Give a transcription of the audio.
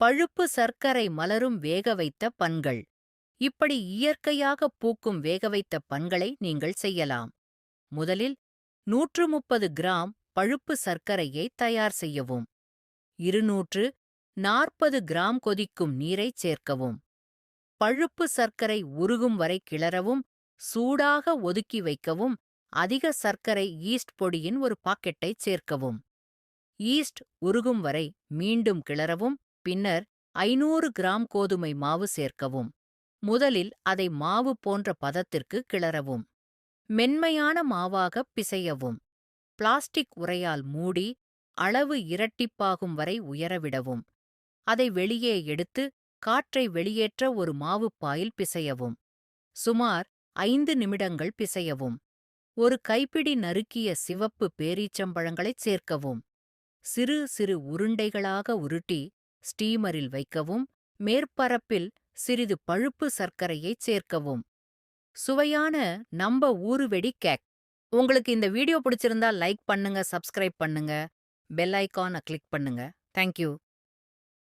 பழுப்பு சர்க்கரை மலரும் வேக வைத்த பன்கள் இப்படி இயற்கையாக பூக்கும் வேக வைத்த பன்களை நீங்கள் செய்யலாம். முதலில் நூற்று முப்பது கிராம் பழுப்பு சர்க்கரையை தயார் செய்யவும். இருநூற்று நாற்பது கிராம் கொதிக்கும் நீரைச் சேர்க்கவும். பழுப்பு சர்க்கரை உருகும் வரை கிளறவும் சூடாக ஒதுக்கி வைக்கவும் அதிக சர்க்கரை ஈஸ்ட் பொடியின் ஒரு பாக்கெட்டைச் சேர்க்கவும். ஈஸ்ட் உருகும் வரை மீண்டும் கிளறவும் பின்னர் ஐநூறு கிராம் கோதுமை மாவு சேர்க்கவும். முதலில் அதை மாவு போன்ற பதத்திற்கு கிளறவும். மென்மையான மாவாக பிசையவும். பிளாஸ்டிக் உரையால் மூடி அளவு இரட்டிப்பாகும் வரை உயரவிடவும். அதை வெளியே எடுத்து காற்றை வெளியேற்ற ஒரு மாவுப்பாயில் பிசையவும். சுமார் ஐந்து நிமிடங்கள் பிசையவும். ஒரு கைப்பிடி நறுக்கிய சிவப்பு பேரீச்சம்பழங்களைச் சேர்க்கவும். சிறு சிறு உருண்டைகளாக உருட்டி ஸ்டீமரில் வைக்கவும் மேற்பரப்பில் சிறிது பழுப்பு சர்க்கரையைச் சேர்க்கவும். சுவையான நம்ப ஊறுவெடி கேக். உங்களுக்கு இந்த வீடியோ பிடிச்சிருந்தா லைக் பண்ணுங்க சப்ஸ்கிரைப் பண்ணுங்க பெல் ஐக்கானை கிளிக் பண்ணுங்க. தேங்க்யூ.